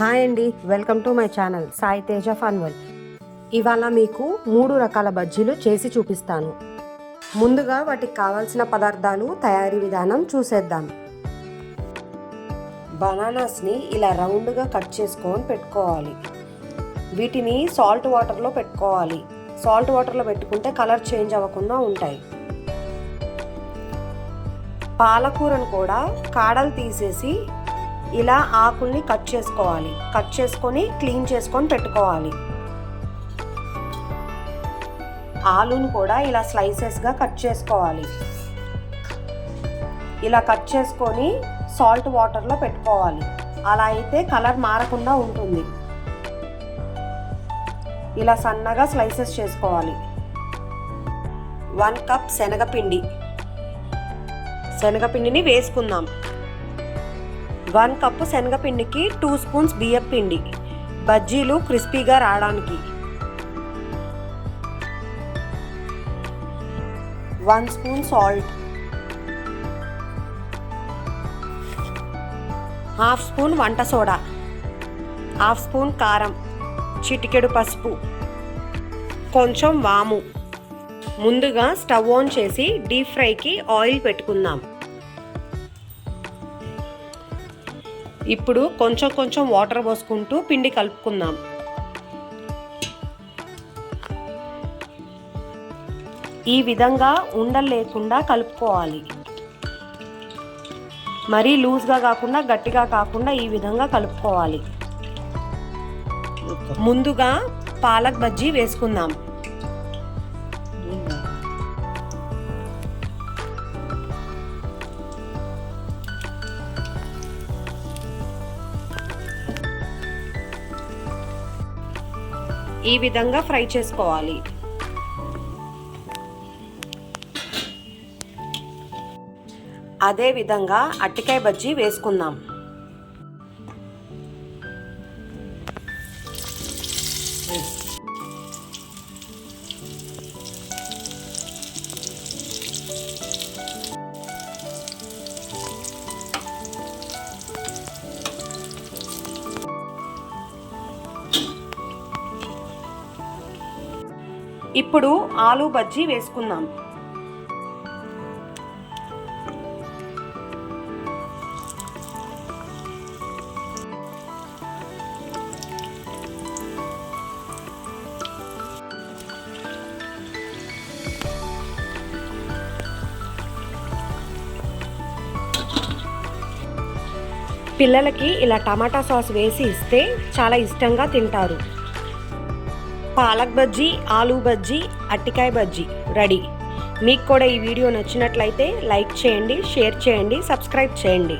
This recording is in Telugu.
హాయ్ అండి welcome to my channel Sai Teja ఫన్వల్. ఇవాళ మీకు మూడు రకాల బజ్జీలు చేసి చూపిస్తాను. ముందుగా వాటికి కావాల్సిన పదార్థాలు తయారీ విధానం చూసేద్దాం. బనానాస్ని ఇలా రౌండ్గా కట్ చేసుకొని పెట్టుకోవాలి. వీటిని సాల్ట్ వాటర్లో పెట్టుకోవాలి. సాల్ట్ వాటర్లో పెట్టుకుంటే కలర్ చేంజ్ అవ్వకుండా ఉంటాయి. పాలకూరను కూడా కాడలు తీసేసి ఇలా ఆకుల్ని కట్ చేసుకోవాలి. కట్ చేసుకొని క్లీన్ చేసుకొని పెట్టుకోవాలి. ఆలుని కూడా ఇలా స్లైసెస్గా కట్ చేసుకోవాలి. ఇలా కట్ చేసుకొని సాల్ట్ వాటర్లో పెట్టుకోవాలి. అలా అయితే కలర్ మారకుండా ఉంటుంది. ఇలా సన్నగా స్లైసెస్ చేసుకోవాలి. వన్ కప్ శనగపిండి. శనగపిండిని వేసుకుందాం. వన్ కప్పు శనగపిండికి టూ స్పూన్స్ బియ్యం పిండి. బజ్జీలు క్రిస్పీగా రావడానికి. One spoon salt. Half spoon వంట సోడా. హాఫ్ స్పూన్ కారం. చిటికెడు పసుపు. కొంచెం వాము. ముందుగా స్టవ్ ఆన్ చేసి డీప్ ఫ్రైకి ఆయిల్ పెట్టుకుందాం. ఇప్పుడు కొంచెం కొంచెం వాటర్ పోసుకుంటూ పిండి కలుపుకుందాం. ఈ విధంగా ఉండలు లేకుండా కలుపుకోవాలి. మరీ లూజ్గా కాకుండా గట్టిగా కాకుండా ఈ విధంగా కలుపుకోవాలి. ముందుగా పాలక్ బజ్జీ వేసుకుందాం. ఈ విధంగా ఫ్రై చేసుకోవాలి. అదే విధంగా అట్టికాయ బజ్జీ వేసుకుందాం. ఇప్పుడు ఆలు బజ్జీ వేసుకుందాం. పిల్లలకి ఇలా టమాటా సాస్ వేసి ఇస్తే చాలా ఇష్టంగా తింటారు. పాలక్ బజ్జీ ఆలూ బజ్జీ అట్టికాయ బజ్జీ రెడీ. మీకు కూడా ఈ వీడియో నచ్చినట్లయితే లైక్ చేయండి షేర్ చేయండి సబ్స్క్రైబ్ చేయండి.